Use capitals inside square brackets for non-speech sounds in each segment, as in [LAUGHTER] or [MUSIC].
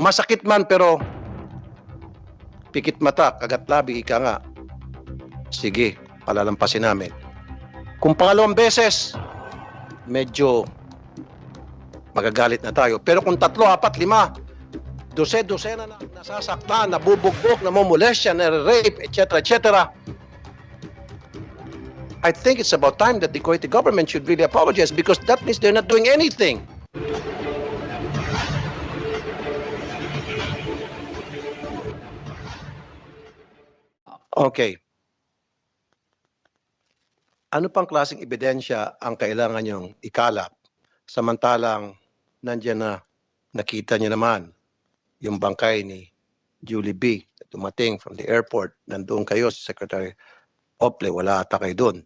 Masakit man pero pikit mata, kagat labi, ika nga. Sige, palalampasin namin. Kung pangalawang beses, medyo magagalit na tayo. Pero kung tatlo, apat, lima, dose-dosena na nasasaktan, nabubugbog, namumulestya, na-rape, etc., etc., I think it's about time that the Kuwaiti government should really apologize because that means they're not doing anything. Okay. Ano pang klaseng ebidensya ang kailangan niyong ikalap samantalang nandiyan na nakita niyo naman yung bangkay ni Julie B. na dumating from the airport. Nandoon kayo si Secretary Ople, wala ata kayo doon.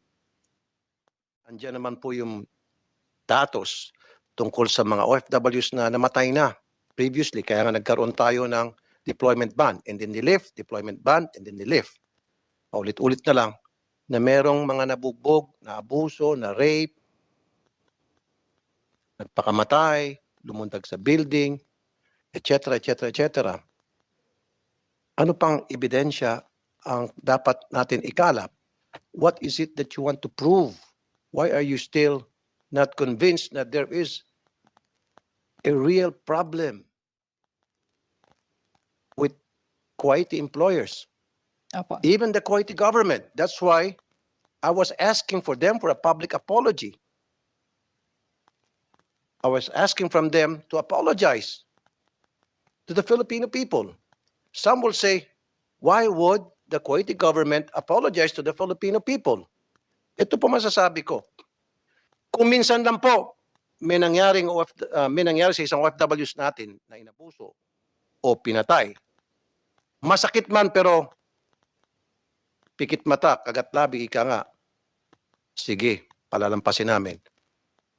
Andiyan naman po yung datos tungkol sa mga OFWs na namatay na previously. Kaya nga nagkaroon tayo ng deployment ban and then they lift, deployment ban and then they lift. Paulit-ulit na lang na merong mga nabugbog, na abuso, na rape, nagpakamatay, lumundag sa building, etc., etc., etc. Ano pang ebidensya ang dapat natin ikalap? What is it that you want to prove? Why are you still not convinced that there is a real problem with Kuwaiti employers? Opo. even the Kuwaiti government. That's why I was asking for them for a public apology. I was asking from them to apologize to the Filipino people. Some will say, why would the Kuwaiti government apologize to the Filipino people? Ito po masasabi ko. Kung minsan lang po may nangyaring OF, uh, may nangyari sa isang OFWs natin na inabuso o pinatay, masakit man pero pikit mata, kagat labi, ika nga. Sige, palalampasin namin.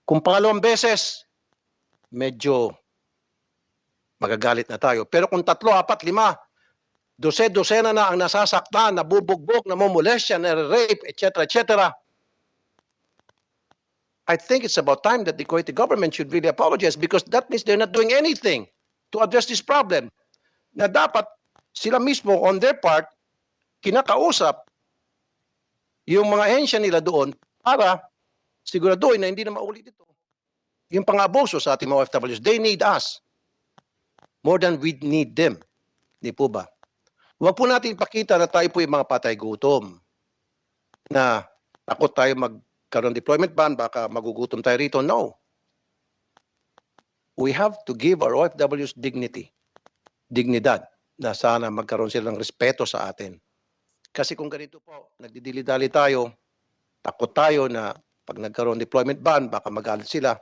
Kung pangalawang beses, medyo magagalit na tayo. Pero kung tatlo, apat, lima, dose-dosena na ang nasasaktan, nabubugbog, namumulestya, na-rape, etc., etc., I think it's about time that the Kuwaiti government should really apologize because that means they're not doing anything to address this problem. Na dapat sila mismo on their part kinakausap yung mga ahensya nila doon para siguraduhin na hindi na maulit ito. Yung pang-abuso sa ating mga OFWs, they need us more than we need them. Di po ba? Huwag po natin ipakita na tayo po yung mga patay gutom na takot tayo magkaroon deployment ban, baka magugutom tayo rito. No. We have to give our OFWs dignity, dignidad, na sana magkaroon sila ng respeto sa atin. Kasi kung ganito po, nagdidili-dali tayo, takot tayo na pag nagkaroon deployment ban, baka magalit sila.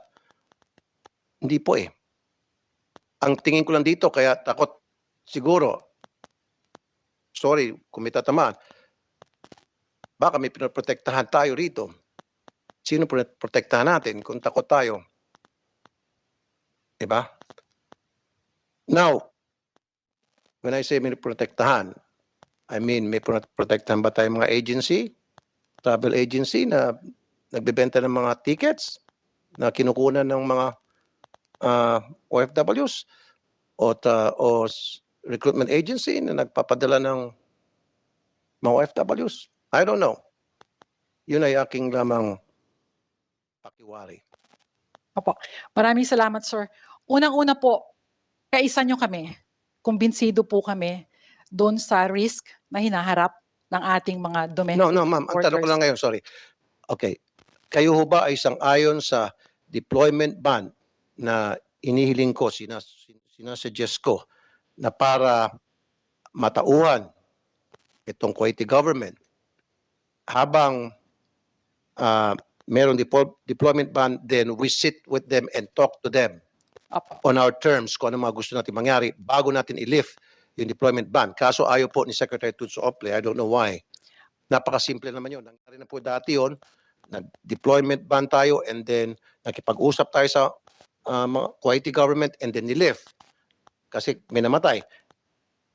Hindi po eh. Ang tingin ko lang dito, kaya takot siguro, sorry kung may tatamaan, baka may pinoprotektahan tayo rito. Sino protektahan natin kung takot tayo? Diba? Now, when I say may protektahan, I mean, may pro- protektahan ba tayong mga agency, travel agency na nagbebenta ng mga tickets na kinukunan ng mga ah, OFWs o, ta, o s- recruitment agency na nagpapadala ng mga OFWs? I don't know. Yun ay aking lamang pakiwari. Maraming salamat, sir. Unang-una po, kaisa nyo kami. Kumbinsido po kami doon sa risk na hinaharap ng ating mga domestic No, no, ma'am. Ang tanong ko lang ngayon, sorry. Okay. Kayo ho ba ay isang ayon sa deployment ban na inihiling ko, sinas, sinasuggest ko, na para matauhan itong Kuwaiti government habang ah, meron depo- deployment ban, then we sit with them and talk to them Opo. on our terms kung ano mga gusto natin mangyari bago natin i-lift yung deployment ban. Kaso ayaw po ni Secretary Tutso Ople. I don't know why. Napakasimple naman yun. Nangyari na po dati yun. Nag-deployment ban tayo and then nakipag-usap tayo sa uh, mga Kuwaiti government and then ni-lift. Kasi may namatay.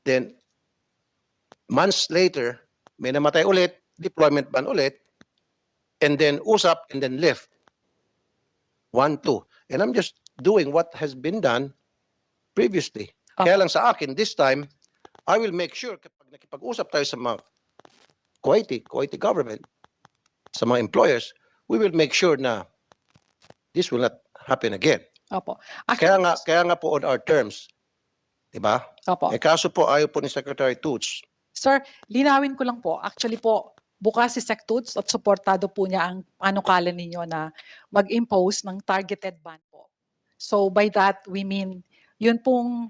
Then, months later, may namatay ulit, deployment ban ulit, and then usap and then lift. One, two. And I'm just doing what has been done previously. Kaya lang sa akin, this time, I will make sure kapag nakipag-usap tayo sa mga Kuwaiti, Kuwaiti government, sa mga employers, we will make sure na this will not happen again. Opo. Kaya Actually, nga, kaya nga po on our terms, di ba? Opo. Eh kaso po ayaw po ni Secretary Toots. Sir, linawin ko lang po. Actually po, bukas si Sectuts at suportado po niya ang panukala ninyo na mag-impose ng targeted ban po. So by that, we mean, yun pong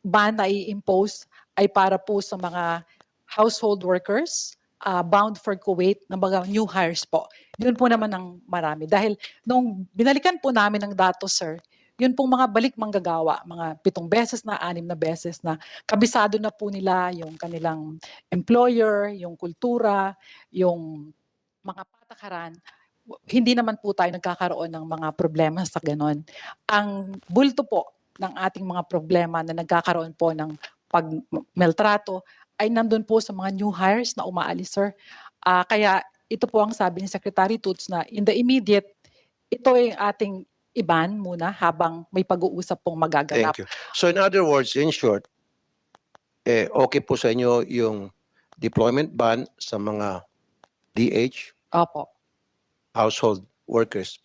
ban na i-impose ay para po sa mga household workers uh, bound for Kuwait na mga new hires po. Yun po naman ang marami. Dahil nung binalikan po namin ng datos, sir, yun pong mga balik manggagawa, mga pitong beses na, anim na beses na kabisado na po nila yung kanilang employer, yung kultura, yung mga patakaran, hindi naman po tayo nagkakaroon ng mga problema sa ganon. Ang bulto po ng ating mga problema na nagkakaroon po ng pagmeltrato ay nandun po sa mga new hires na umaalis, sir. Ah, kaya ito po ang sabi ni Secretary Toots na in the immediate, ito ay ating iban muna habang may pag-uusap pong magaganap. Thank you. So in other words, in short, eh, okay po sa inyo yung deployment ban sa mga DH, Opo. household workers.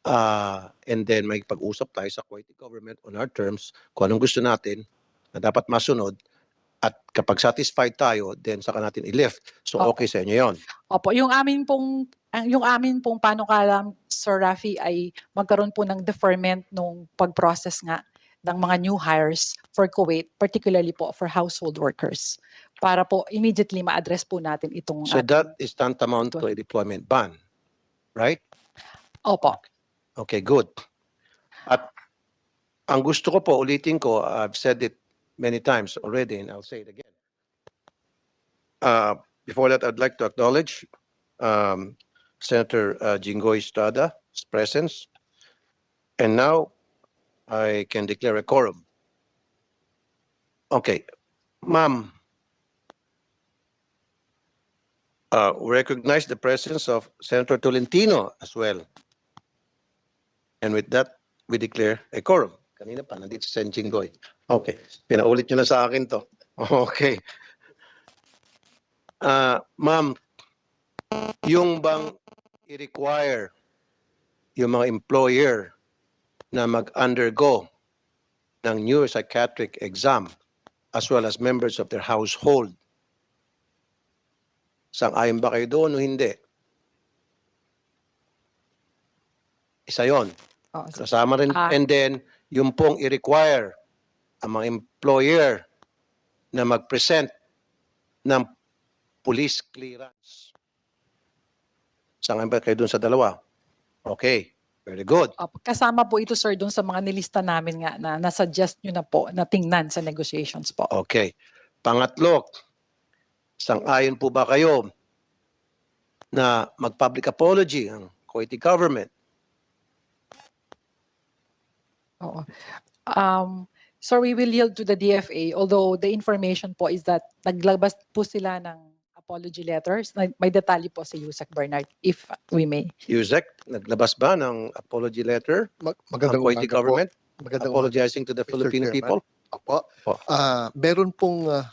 Ah, and then may pag-usap tayo sa Kuwaiti government on our terms kung anong gusto natin na dapat masunod at kapag satisfied tayo, then saka natin i-lift. So Opo. okay sa inyo yon. Opo, yung amin pong yung amin pong panukalam Sir Rafi ay magkaroon po ng deferment nung pag-process nga ng mga new hires for Kuwait, particularly po for household workers para po immediately ma-address po natin itong So that is tantamount to a deployment ban. Right? Opo. Okay, good. At ang gusto ko po, ulitin ko, I've said it many times already and I'll say it again. Uh, before that, I'd like to acknowledge um, Senator uh, Jinggoy Estrada's presence. And now I can declare a quorum. Okay, ma'am. Uh, we recognize the presence of Senator Tolentino as well. And with that, we declare a quorum. Kanina pa, nandito si Sen Jinggoy. Okay, pinaulit nyo na sa akin to. [LAUGHS] Okay. Ah, ma'am, yung bang i-require yung mga employer na mag-undergo ng neuropsychiatric exam as well as members of their household. Sang-ayon ba kayo doon o hindi? Isa yon. Kasama rin, Ah. and then, yung pong i-require ang mga employer na mag-present ng police clearance. Saan ba kayo dun sa dalawa? Okay, very good. Opo. Kasama po ito sir doon sa mga nilista namin nga na nasuggest nyo na po na tingnan sa negotiations po. Okay. Pangatlo, sang-ayon po ba kayo na mag-public apology ang Kuwaiti government? Oo. Um, so we will yield to the DFA although the information po is that naglabas po sila ng apology letters. May detalye po si Yusek Bernard if we may. Yusek, naglabas ba ng apology letter Mag- ang Magandang Kuwaiti umaga po. government Magandang apologizing to the Mr. Filipino Chairman. people? umaga po. Po. Ah, meron pong ah,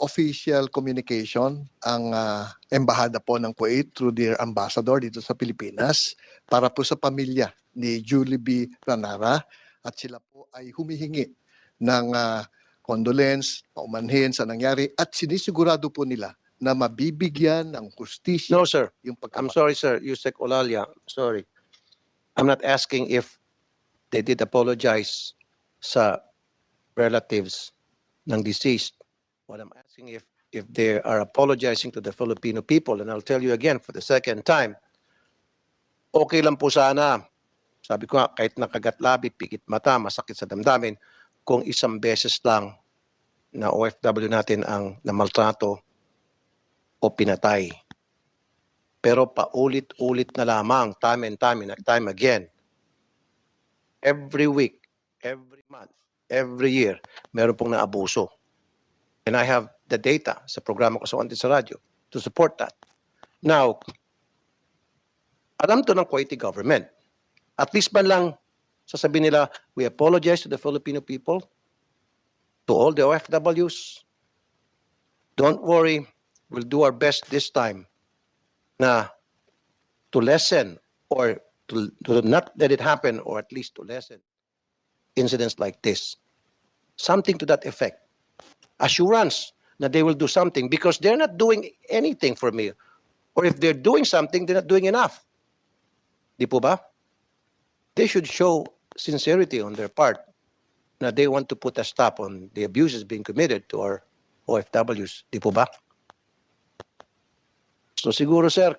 official communication ang ah, embahada po ng Kuwait through their ambassador dito sa Pilipinas para po sa pamilya ni Julie B. Ranara at sila po ay humihingi ng ah, condolence, paumanhin sa nangyari at sinisigurado po nila na mabibigyan ng justisya No, sir. yung I'm pagkamatay. sorry, sir. Yusek Olalia, sorry. I'm not asking if they did apologize sa relatives ng deceased. What I'm asking if if they are apologizing to the Filipino people, and I'll tell you again for the second time, okay lang po sana. Sabi ko nga, kahit nakagatlabi, pikit mata, masakit sa damdamin, kung isang beses lang na OFW natin ang namaltrato o pinatay. Pero paulit-ulit na lamang, time and time and time again. Every week, every month, every year, meron pong naabuso. And I have the data sa programa ko sa Wanted sa radyo to support that. Now, alam to ng Kuwaiti government. At least man lang sasabihin nila, we apologize to the Filipino people to all the OFWs, don't worry, we'll do our best this time na to lessen or to, to not let it happen or at least to lessen incidents like this. Something to that effect. Assurance that they will do something because they're not doing anything for me. Or if they're doing something, they're not doing enough. Di po ba? They should show sincerity on their part na they want to put a stop on the abuses being committed to our OFWs. Di po ba? So siguro sir,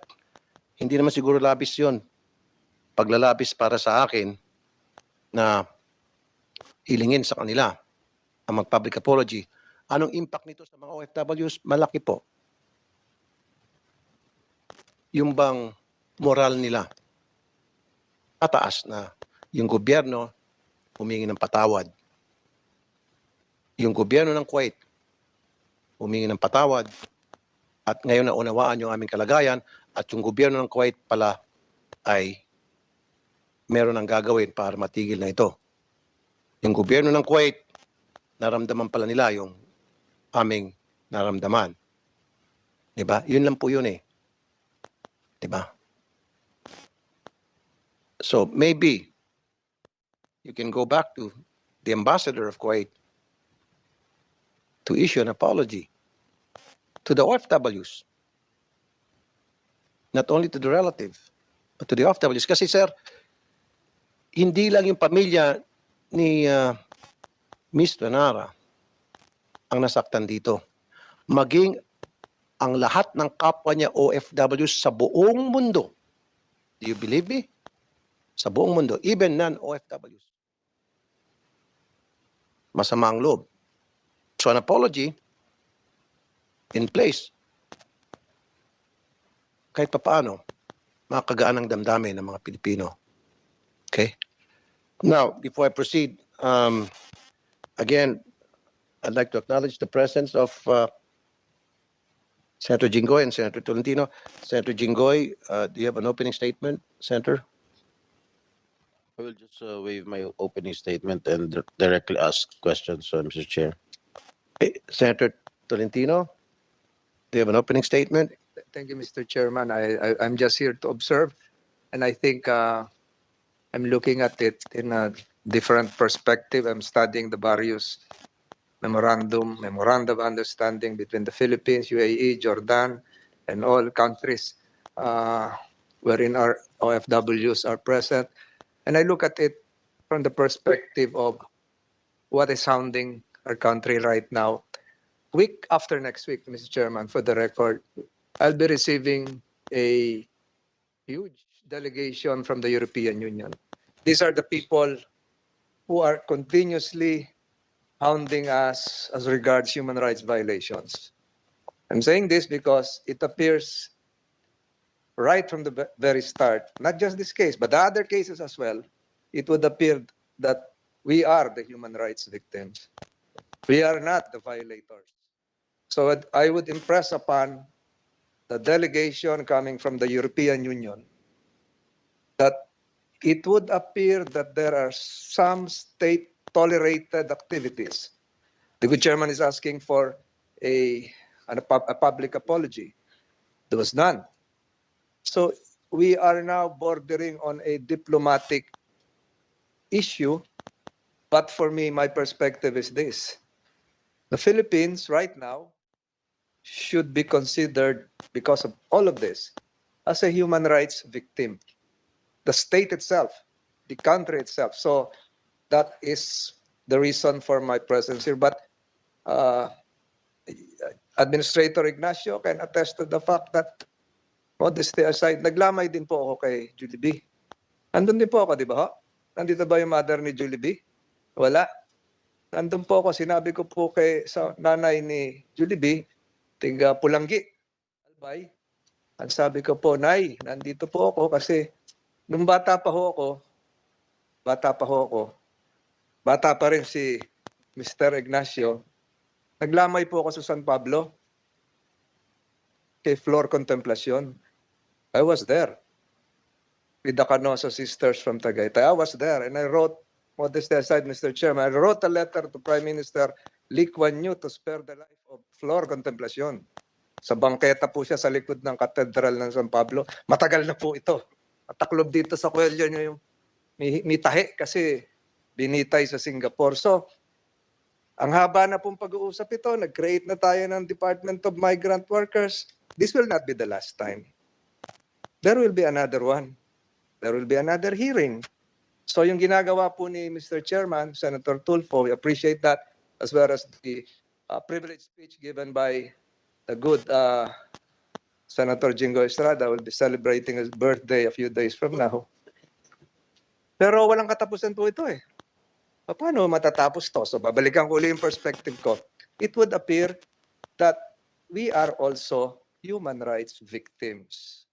hindi naman siguro labis yon paglalabis para sa akin na hilingin sa kanila ang mag-public apology. Anong impact nito sa mga OFWs? Malaki po. Yung bang moral nila tataas na yung gobyerno humingi ng patawad. Yung gobyerno ng Kuwait humingi ng patawad at ngayon na unawaan yung aming kalagayan at yung gobyerno ng Kuwait pala ay meron ang gagawin para matigil na ito. Yung gobyerno ng Kuwait, naramdaman pala nila yung aming naramdaman. Di ba? Yun lang po yun eh. Di ba? So maybe you can go back to the ambassador of Kuwait to issue an apology to the OFWs. Not only to the relative, but to the OFWs. Kasi sir, hindi lang yung pamilya ni uh, Miss Renara ang nasaktan dito. Maging ang lahat ng kapwa niya OFWs sa buong mundo. Do you believe me? Sa buong mundo, even non-OFWs. Masama ang loob. So an apology in place. Kahit papaano, makagaan ang damdamin ng mga Pilipino. Okay? Now, before I proceed, um, again, I'd like to acknowledge the presence of uh, Senator Jinggoy and Senator Tolentino. Senator Jinggoy, uh, do you have an opening statement, Senator? I will just uh, waive my opening statement and dir- directly ask questions, uh, Mr. Chair. Eh, Senator Tolentino, do you have an opening statement? Thank you, Mr. Chairman. I, I, I'm just here to observe, and I think uh, I'm looking at it in a different perspective. I'm studying the various memorandum, memorandum of understanding between the Philippines, UAE, Jordan, and all countries uh, wherein our OFWs are present. And I look at it from the perspective of what is sounding our country right now. Week after next week, Mr. Chairman, for the record, I'll be receiving a huge delegation from the European Union. These are the people who are continuously hounding us as regards human rights violations. I'm saying this because it appears right from the very start, not just this case, but the other cases as well, it would appear that we are the human rights victims. We are not the violators. So I would impress upon the delegation coming from the European Union that it would appear that there are some state tolerated activities. The good chairman is asking for a, an- a, a public apology. There was none. So we are now bordering on a diplomatic issue. But for me, my perspective is this. The Philippines right now should be considered, because of all of this, as a human rights victim. The state itself, the country itself. So that is the reason for my presence here. But uh, Administrator Ignacio can attest to the fact that modesty aside, naglamay din po ako kay Julie B. Nandun din po ako, di ba ho? Nandito ba yung mother ni Julie B? Wala. Nandun po ako, sinabi ko po kay sa nanay ni Julie B, tiga Pulanggi. Albay. Ang sabi ko po, Nay, nandito po ako kasi nung bata pa ho ako, bata pa ho ako, bata pa rin si Mr. Ignacio, naglamay po ako sa San Pablo kay Flor Contemplacion. I was there with the Canosa sisters from Tagaytay. I was there and I wrote, modesty aside, Mr. Chairman, I wrote a letter to Prime Minister Lee Kuan Yew to spare the life of Flor Contemplacion. Sa bangketa po siya sa likod ng Katedral ng San Pablo. Matagal na po ito. Mataklob dito sa kwelyo niyo yung may, may tahi kasi binitay sa Singapore. So, ang haba na pong pag-uusap ito, nag-create na tayo ng Department of Migrant Workers. This will not be the last time. There will be another one. There will be another hearing. So yung ginagawa po ni Mr. Chairman, Senator Tulfo, we appreciate that as well as the uh, privileged speech given by the good uh, Senator Jingo Estrada will be celebrating his birthday a few days from now. Pero walang katapusan po ito eh. Paano matatapos to? So babalikan ko ulit yung perspective ko. It would appear that we are also human rights victims.